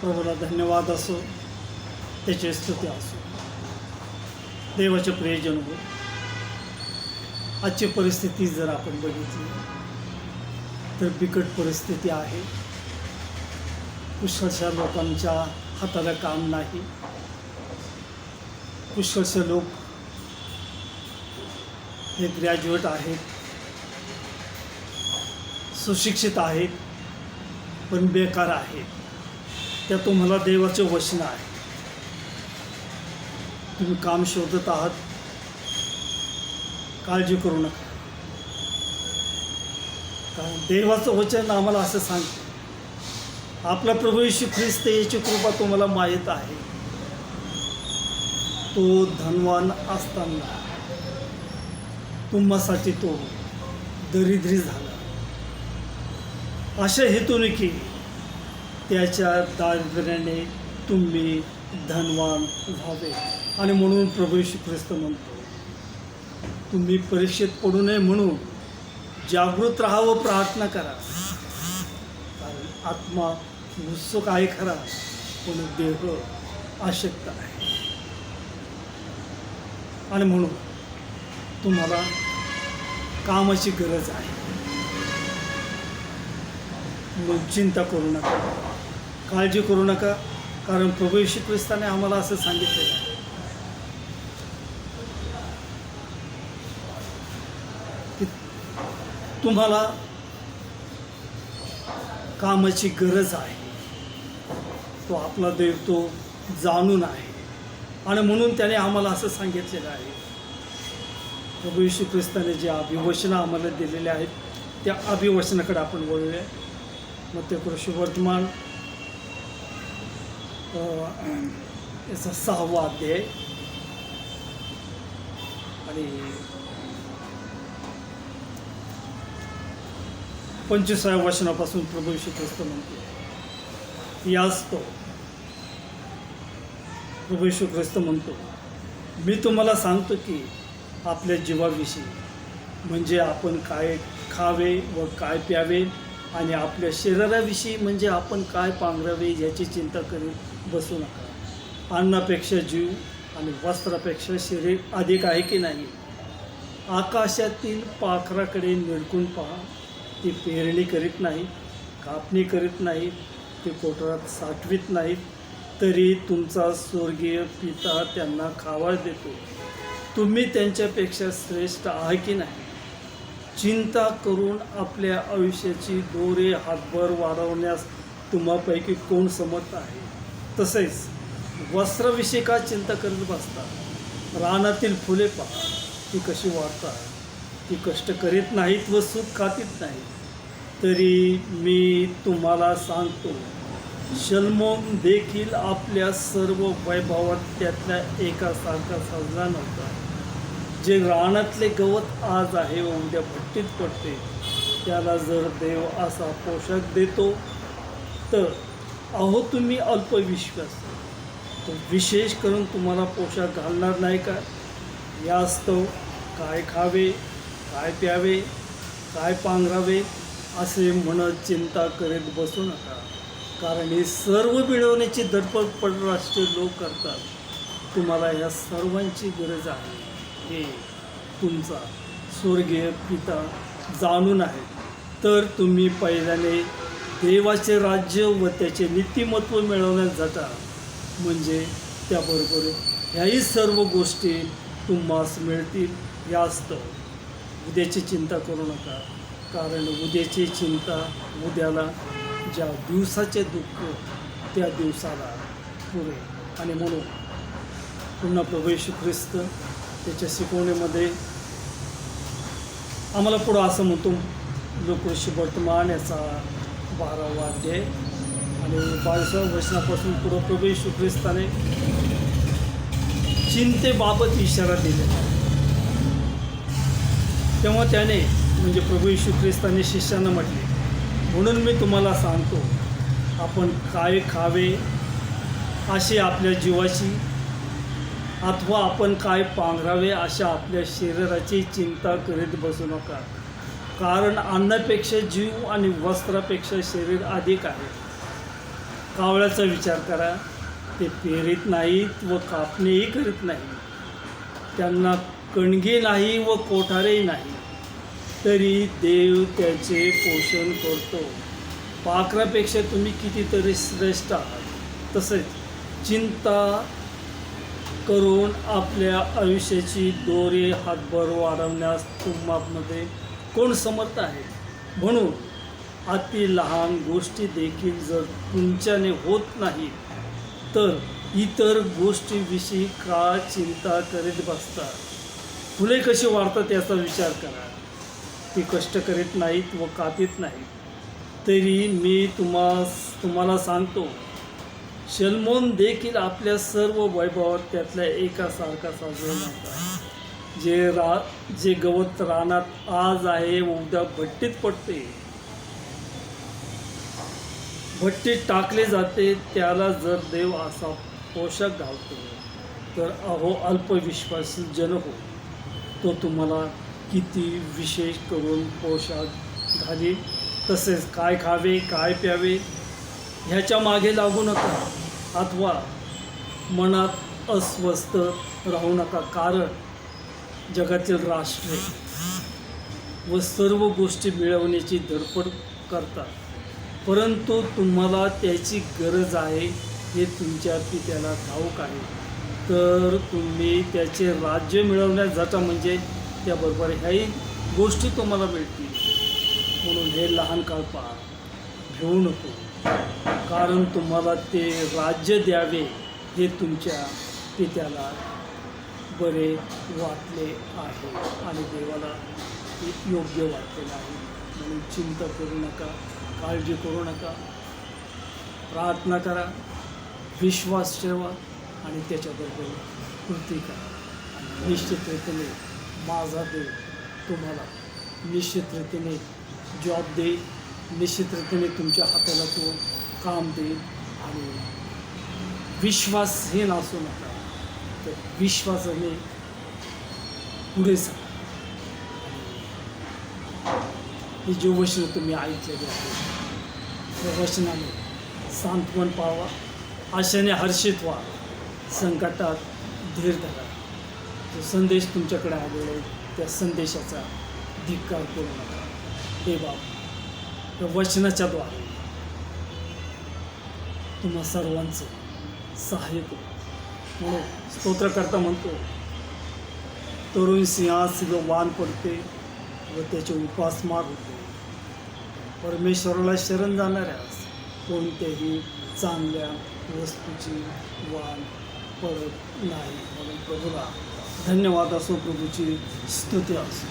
प्रभूला धन्यवाद असो त्याची स्तुती असो. देवाचे प्रियजन हो आजची परिस्थिती जर आपण बघितली तर बिकट परिस्थिती आहे. पुष्कळशा लोकांच्या हाताला काम नाही. पुष्कळशे लोक हे ग्रॅज्युएट आहेत. सुशिक्षित आहेत पण बेकार आहेत. त्या तुम्हाला देवाचे वचन आहे. तुम्ही काम शोधत आहात. काळजी करू नका. कारण देवाचं वचन आम्हाला असं सांगते. आपला प्रभू येशू ख्रिस्त याची कृपा तुम्हाला माहीत आहे. तो धनवान असताना तुम्हासाठी तो दरिद्री झाला. अशा हेतूने की त्याच्या दारिद्र्याने तुम्ही धनवान व्हावे. आणि म्हणून प्रभू येशू ख्रिस्त म्हणतो तुम्ही परीक्षेत पडू नये म्हणून जागृत राहा व प्रार्थना करा. कारण आत्मा उत्सुक आहे खरा पण देह अशक्त आहे. आणि म्हणून तुम्हाला कामाची गरज आहे. म्हणून चिंता करू नका. काळजी करू नका कारण प्रभू येशू ख्रिस्ताने आम्हाला असं सांगितलेलं आहे. की तुम्हाला कामाची गरज आहे. तो आपला देव तो जाणून आहे. आणि म्हणून त्याने आम्हाला असं सांगितलेलं आहे. प्रभू येशू ख्रिस्ताने जे अभिवचनं आम्हाला दिलेले आहेत त्या अभिवचनाकडे आपण वळूया. मग ते कृषी वर्तमान याचा सहावा अध्याय आणि पंचवीसाव्या वचनापासून प्रभू येशू ख्रिस्त म्हणतो याच तो प्रभू येशू ख्रिस्त म्हणतो मी तुम्हाला सांगतो की आपल्या जीवाविषयी म्हणजे आपण काय खावे व काय प्यावे आणि आपल्या शरीराविषयी म्हणजे आपण काय पांघरावे याची चिंता करू बसू नका. अन्नापेक्षा जीव आणि वस्त्रापेक्षा शरीर अधिक आहे की नाही? आकाशातील पाखराकडे निरकून पहा. ती पेरणी करीत नाही कापणी करीत नाही ते कोटरात साठवीत नाहीत तरी तुमचा स्वर्गीय पिता त्यांना खावा देतो. तुम्ही त्यांच्यापेक्षा श्रेष्ठ आहे की नाही? चिंता करून आपल्या आयुष्याची दोरे हातभर वाढवण्यास तुम्हापैकी कोण समर्थ आहे? तसेच वस्त्राविषयी चिंता करत बसतात रानातील फुले पहा. ती कशी वाढतात? ती कष्ट करीत नाहीत व सुख खातीत नाहीत. तरी मी तुम्हाला सांगतो शल्मोन देखील आपल्या सर्व वैभवात त्यातल्या एकासारखा साजरा नव्हता. जे रानातले गवत आज आहे व उद्या भट्टीत पडते त्याला जर देव असा पोशाख देतो तर अहो तुम्ही अल्पविश्वास. तर विशेष करून तुम्हाला पोशाख घालणार नाही का? यास्तव काय खावे काय प्यावे काय पांघरावे असे म्हणत चिंता करीत बसू नका. कारण हे सर्व मिळवण्याची धडपड परराष्ट्रीय लोक करतात. तुम्हाला या सर्वांची गरज आहे. हे तुमचा स्वर्गीय पिता जाणून आहे. तर तुम्ही पहिल्याने देवाचे राज्य व त्याचे नीतिमत्व मिळवण्यात जाता. म्हणजे त्याबरोबर ह्याही सर्व गोष्टी तुम्हास मिळतील यास्त. उद्याची चिंता करू नका. कारण उद्याची चिंता उद्याला ज्या दिवसाचे दुःख त्या दिवसाला पुरे. आणि म्हणून पुन्हा प्रभू येशू ख्रिस्त त्याच्या शिकवणीमध्ये आम्हाला पुढं असं म्हणतो लोक वर्तमान याचा बारावा अध्याय आणि बावीसाव्या वचनापासून पुढं प्रभू शुक्रिस्ताने ख्रिस्ताने चिंतेबाबत इशारा दिलेला आहे. तेव्हा त्याने म्हणजे प्रभू यशू ख्रिस्ताने शिष्यांना म्हटले म्हणून मी तुम्हाला सांगतो आपण काय खावे असे आपल्या जीवाची अथवा आपण काय पांघरावे अशा आपल्या शरीराची चिंता करीत बसू नका कारण अन्नापेक्षा जीव आणि वस्त्रापेक्षा शरीर अधिक आहे. कावळ्याचा विचार करा. ते पेरीत नाहीत व कापणेही करीत नाही त्यांना कणगी नाही व कोठारेही नाही. तरी देव त्याचे पोषण करतो. पाखरापेक्षा तुम्ही कितीतरी श्रेष्ठ आहात. तसेच चिंता करून आपल्या आयुष्याची दोरे हातभर वाढवण्यास तुम्हामध्ये कोण समर्थ आहे? म्हणून अति लहान गोष्टी देखील जर तुमच्याने होत नाही तर इतर गोष्टीविषयी का चिंता करीत बसता? फुले कशी वाढतात याचा विचार करा. ती कष्ट करीत नाहीत व कातीत नाहीत. तरी मी तुम्हा तुम्हाला सांगतो शलमोन देखील आपल्या सर्व वैभवात त्यातल्या एकासारखा साजरा नव्हता जे रा जे गवत रानात आज आहे उद्या भट्टीत पडते. भट्टीत टाकले जाते त्याला जर देव असा पोशाख घालतो तर अहो अल्पविश्वासी जन हो. तो तुम्हाला किती विशेष करून पोशाख घाली तसेच काय खावे काय प्यावे ह्याच्या मागे लागू नका. अथवा मनात अस्वस्थ राहू नका. कारण जगातील राष्ट्रे व सर्व गोष्टी मिळवण्याची धडपड करतात. परंतु तुम्हाला त्याची गरज आहे हे तुमच्या त्याला ठाऊक आहे. तर तुम्ही त्याचे राज्य मिळवण्यास जाता म्हणजे त्याबरोबर ह्याही गोष्टी तुम्हाला मिळतील. म्हणून हे लहान काळ पहा. घेऊ नको. कारण तुम्हाला ते राज्य द्यावे हे तुमच्या पित्याला बरे वाटले आहे आणि देवाला ते योग्य वाटलेलं आहे म्हणून चिंता करू नका काळजी करू नका. प्रार्थना करा विश्वास ठेवा आणि त्याच्याबद्दल कृती करा. आणि निश्चित रीतीने माझा देव तुम्हाला निश्चित रीतीने जॉब देईल निश्चित रीतीने तुमच्या हाताला तो काम देईल. आणि विश्वासहीन असू नका. तर विश्वासाने पुढे जा. हे जे वचन तुम्ही ऐकलेले आहे त्या वचनाने सांत्वन पावा आशेने हर्षित व्हा संकटात धीर धरा. जो संदेश तुमच्याकडे आलेला आहे त्या संदेशाचा धिक्कार करू नका. हे बाब या वचनाच्याद्वारे तुम्हा सर्वांचं सहाय्य करू. म्हणून स्तोत्रकर्ता म्हणतो तरुण सिंहासनं वान पडते व त्याचे उपासमार होते परमेश्वराला शरण जाणाऱ्यास कोणत्याही चांगल्या वस्तूची वाण पडत नाही. म्हणून प्रभूला धन्यवाद असो प्रभूची स्तुती असो.